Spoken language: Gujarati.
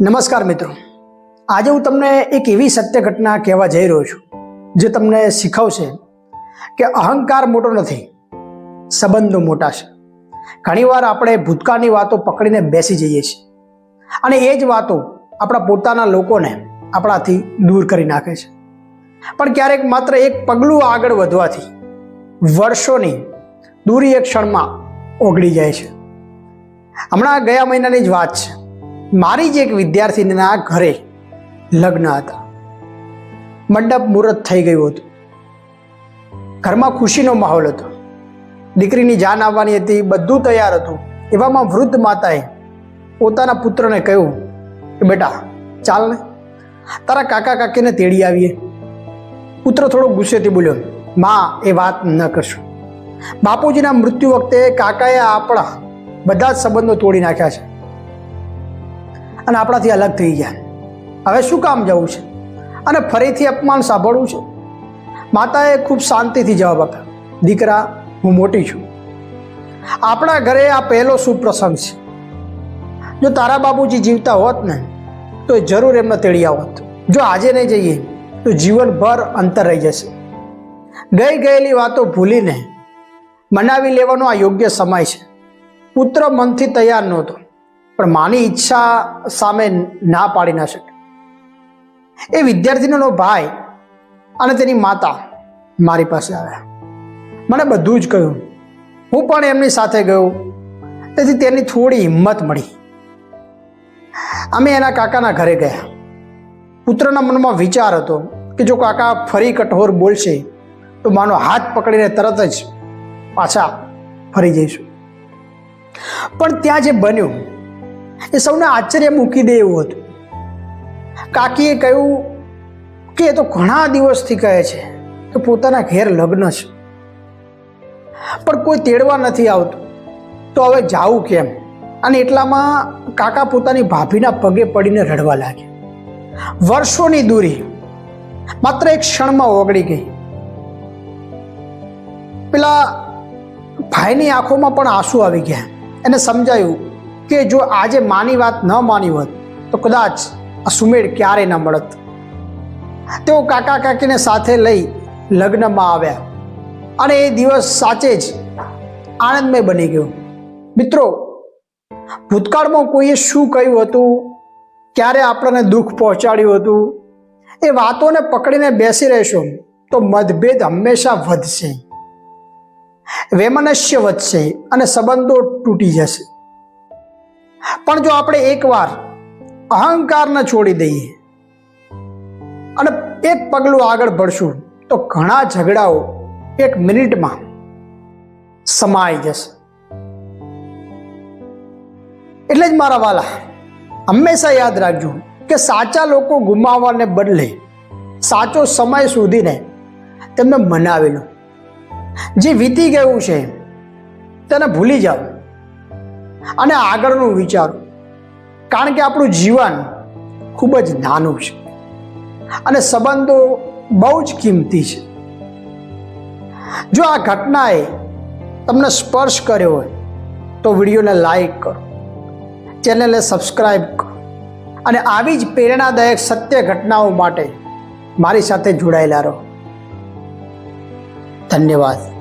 નમસ્કાર મિત્રો. આજે હું તમને એક એવી સત્ય ઘટના કહેવા જઈ રહ્યો છું, જે તમને શીખવશે કે અહંકાર મોટો નથી, સંબંધો મોટા છે. ઘણીવાર આપણે ભૂતકાળની વાતો પકડીને બેસી જઈએ છીએ અને એ જ વાતો આપણા પોતાના લોકોને આપણાથી દૂર કરી નાખે છે. પણ ક્યારેક માત્ર એક પગલું આગળ વધવાથી વર્ષોની દૂરી એક ક્ષણમાં ઓગળી જાય છે. હમણાં ગયા મહિનાની જ વાત છે. મારી જ એક વિદ્યાર્થીના ઘરે લગ્ન હતા. મંડપ મુહૂર્ત થઈ ગયું હતું. ઘરમાં ખુશીનો માહોલ હતો. દીકરીની જાન આવવાની હતી, બધું તૈયાર હતું. એવામાં વૃદ્ધ માતાએ પોતાના પુત્રને કહ્યું કે બેટા, ચાલ ને. તારા કાકા કાકીને તેડી આવીએ. પુત્ર થોડો ગુસ્સેથી બોલ્યો, માં, એ વાત ન કરશું. બાપુજીના મૃત્યુ વખતે કાકાએ આપણા બધા જ સંબંધો તોડી નાખ્યા છે. અને આપણાથી અલગ થઈ ગયા. હવે શું કામ જવું છે? અને ફરીથી અપમાન સાંભળવું છે? માતાએ ખૂબ શાંતિથી જવાબ આપ્યો, દીકરા, હું મોટી છું. આપણા ઘરે આ પહેલો સુપ્રસંગ છે. જો તારા બાબુજી જીવતા હોત ને, તો એ જરૂર એમને તેડી આવત. જો આજે નહીં જઈએ, તો જીવનભર અંતર રહી જશે. ગઈ ગયેલી વાતો ભૂલીને મનાવી લેવાનો આ યોગ્ય સમય છે. પુત્ર મનથી તૈયાર નહોતો. પણ માની ઈચ્છા સામે ના પાડી ના શકે. એ વિદ્યાર્થીનો ભાઈ અને તેની માતા મારી પાસે આવ્યા. મને બધું જ કહ્યું. હું પણ એમની સાથે ગયો. તેથી તેની થોડી હિંમત મળી. અમે એના કાકાના ઘરે ગયા. પુત્રના મનમાં વિચાર હતો કે જો કાકા ફરી કઠોર બોલશે, તો માનો હાથ પકડીને તરત જ પાછા ફરી જઈશું. પણ ત્યાં જે બન્યું એ સૌને આશ્ચર્ય મૂકી દે એવું હતું. કાકીએ કહ્યું કે એ તો ઘણા દિવસથી કહે છે કે પોતાના ઘેર લગ્ન છે. પણ કોઈ તેડવા નથી આવતું. તો હવે જાવું કેમ? અને એટલામાં કાકા પોતાની ભાભીના પગે પડીને રડવા લાગ્યા. વર્ષોની દૂરી, માત્ર એક ક્ષણમાં ઓગળી ગઈ. પેલા ભાઈની આંખોમાં પણ આંસુ આવી ગયા. એને સમજાયું કે જો આજે માની વાત ન માની હોત, તો કદાચ આ સુમેળ ક્યારે ન મળત. તેઓ કાકા કાકીને સાથે લઈ લગ્નમાં આવ્યા. અને એ દિવસ સાચે જ આનંદમય બની ગયો. મિત્રો, ભૂતકાળમાં કોઈએ શું કહ્યું હતું? ક્યારે આપણને દુઃખ પહોંચાડ્યું હતું? એ વાતોને પકડીને બેસી રહેશો, તો મતભેદ હંમેશા વધશે. વૈમનસ્ય વધશે અને સંબંધો તૂટી જશે. પણ જો આપણે એકવાર અહંકારને છોડી દઈએ અને એક પગલું આગળ ભરશું, તો ઘણા ઝઘડાઓ એક મિનિટમાં સમાઈ જશે. એટલે જ મારા વાલા, હંમેશા યાદ રાખજો કે સાચા લોકો ગુમાવવાને બદલે સાચો સમય શોધીને તેમને મનાવેલો જે વીતી ગયું છે, તેને ભૂલી જાઓ. અને આગળનું વિચારો. કારણ કે આપણું જીવન ખૂબ જ નાનું છે. અને સંબંધો બહુ જ કિંમતી છે. જો આ ઘટનાએ તમને સ્પર્શ કર્યો હોય, તો વિડીયોને લાઈક કરો. ચેનલને સબસ્ક્રાઈબ કરો. અને આવી જ પ્રેરણાદાયક સત્ય ઘટનાઓ માટે મારી સાથે જોડાયેલા રહો. ધન્યવાદ.